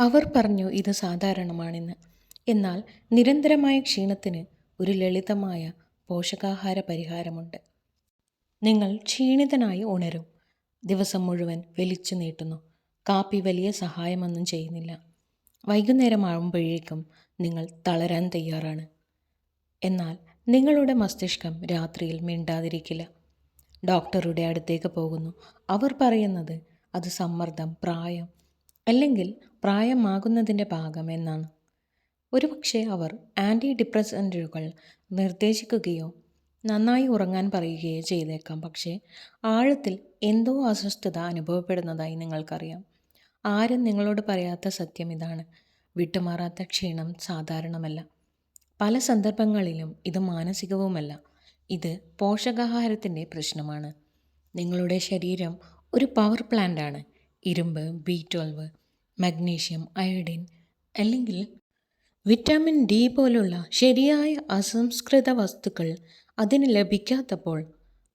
അവർ പറഞ്ഞു ഇത് സാധാരണമാണെന്ന്. എന്നാൽ നിരന്തരമായ ക്ഷീണത്തിന് ഒരു ലളിതമായ പോഷകാഹാര പരിഹാരമുണ്ട്. നിങ്ങൾ ക്ഷീണിതനായി ഉണരും. ദിവസം മുഴുവൻ വലിച്ചു നീട്ടുന്നു. കാപ്പി വലിയ സഹായമൊന്നും ചെയ്യുന്നില്ല. വൈകുന്നേരമാകുമ്പോഴേക്കും നിങ്ങൾ തളരാൻ തയ്യാറാണ്. എന്നാൽ നിങ്ങളുടെ മസ്തിഷ്കം രാത്രിയിൽ മിണ്ടാതിരിക്കില്ല. ഡോക്ടറുടെ അടുത്തേക്ക് പോകുന്നു. അവർ പറയുന്നത് അത് സമ്മർദ്ദം പ്രായം അല്ലെങ്കിൽ പ്രായമാകുന്നതിന്റെ ഭാഗം എന്നാണ്. ഒരുപക്ഷെ അവർ ആന്റി ഡിപ്രസന്റുകൾ നിർദ്ദേശിക്കുകയോ നന്നായി ഉറങ്ങാൻ പറയുകയോ ചെയ്തേക്കാം. പക്ഷേ ആഴത്തിൽ എന്തോ അസ്വസ്ഥത അനുഭവപ്പെടുന്നതായി നിങ്ങൾക്കറിയാം. ആരും നിങ്ങളോട് പറയാത്ത സത്യം ഇതാണ്. വിട്ടുമാറാത്ത ക്ഷീണം സാധാരണമല്ല. പല സന്ദർഭങ്ങളിലും ഇത് മാനസികവുമല്ല. ഇത് പോഷകാഹാരത്തിന്റെ പ്രശ്നമാണ്. നിങ്ങളുടെ ശരീരം ഒരു പവർ പ്ലാന്റാണ്. ഇരുമ്പ് ബി ട്വൽവ് മഗ്നീഷ്യം അയഡിൻ അല്ലെങ്കിൽ വിറ്റാമിൻ ഡി പോലുള്ള ശരിയായ അസംസ്കൃത വസ്തുക്കൾ അതിന് ലഭിക്കാത്തപ്പോൾ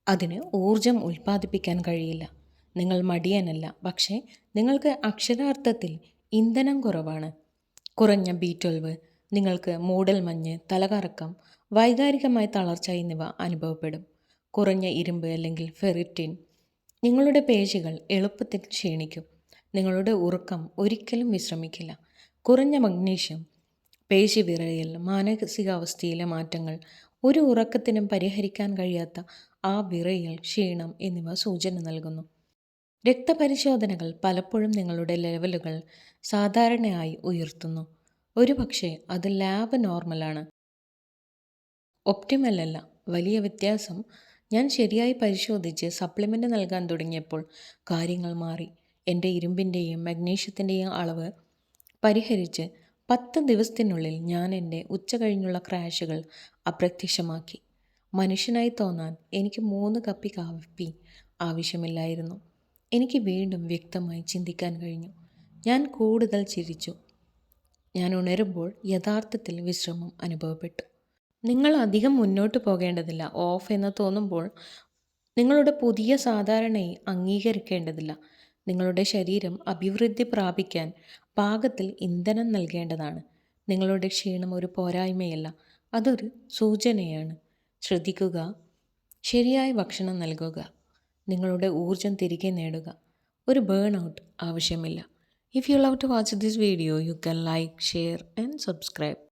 അതിന് ഊർജം ഉൽപ്പാദിപ്പിക്കാൻ കഴിയില്ല. നിങ്ങൾ മടിയനല്ല പക്ഷേ നിങ്ങൾക്ക് അക്ഷരാർത്ഥത്തിൽ ഇന്ധനം കുറവാണ്. കുറഞ്ഞ ബി ട്വൽവ് നിങ്ങൾക്ക് മൂടൽ മഞ്ഞ് തലകറക്കം വൈകാരികമായ തളർച്ച എന്നിവ അനുഭവപ്പെടും. കുറഞ്ഞ ഇരുമ്പ് അല്ലെങ്കിൽ ഫെറിറ്റിൻ നിങ്ങളുടെ പേശികൾ എളുപ്പത്തിൽ ക്ഷീണിക്കും. നിങ്ങളുടെ ഉറക്കം ഒരിക്കലും വിശ്രമിക്കില്ല. കുറഞ്ഞ മഗ്നീഷ്യം പേശി വിറയൽ മാനസികാവസ്ഥയിലെ മാറ്റങ്ങൾ ഒരു ഉറക്കത്തിനും പരിഹരിക്കാൻ കഴിയാത്ത ആ വിറയൽ ക്ഷീണം എന്നിവ സൂചന നൽകുന്നു. രക്തപരിശോധനകൾ പലപ്പോഴും നിങ്ങളുടെ ലെവലുകൾ സാധാരണയായി ഉയർത്തുന്നു. ഒരുപക്ഷെ അത് ലാബ് നോർമലാണ്. ഒപ്റ്റിമൽ അല്ല. വലിയ വ്യത്യാസം. ഞാൻ ശരിയായി പരിശോധിച്ച് സപ്ലിമെന്റ് നൽകാൻ തുടങ്ങിയപ്പോൾ കാര്യങ്ങൾ മാറി. എന്റെ ഇരുമ്പിന്റെയും മഗ്നീഷ്യത്തിന്റെയും അളവ് പരിഹരിച്ച് പത്ത് ദിവസത്തിനുള്ളിൽ ഞാൻ എന്റെ ഉച്ച കഴിഞ്ഞുള്ള ക്രാഷുകൾ അപ്രത്യക്ഷമാക്കി. മനുഷ്യനായി തോന്നാൻ എനിക്ക് മൂന്ന് കപ്പി കാപ്പി ആവശ്യമില്ലായിരുന്നു. എനിക്ക് വീണ്ടും വ്യക്തമായി ചിന്തിക്കാൻ കഴിഞ്ഞു. ഞാൻ കൂടുതൽ ചിരിച്ചു. ഞാൻ ഉണരുമ്പോൾ യഥാർത്ഥത്തിൽ വിശ്രമം അനുഭവപ്പെട്ടു. നിങ്ങൾ അധികം മുന്നോട്ട് പോകേണ്ടതില്ല. ഓഫ് എന്ന് തോന്നുമ്പോൾ നിങ്ങളുടെ പുതിയ സാധാരണയെ അംഗീകരിക്കേണ്ടതില്ല. നിങ്ങളുടെ ശരീരം അഭിവൃദ്ധി പ്രാപിക്കാൻ പാകത്തിൽ ഇന്ധനം നൽകേണ്ടതാണ്. നിങ്ങളുടെ ക്ഷീണം ഒരു പോരായ്മയല്ല അതൊരു സൂചനയാണ്. ശ്രദ്ധിക്കുക ശരിയായ ഭക്ഷണം നൽകുക നിങ്ങളുടെ ഊർജം തിരികെ നേടുക. ഒരു ബേൺ ഔട്ട് ആവശ്യമില്ല. If you love to watch this video you can like share and subscribe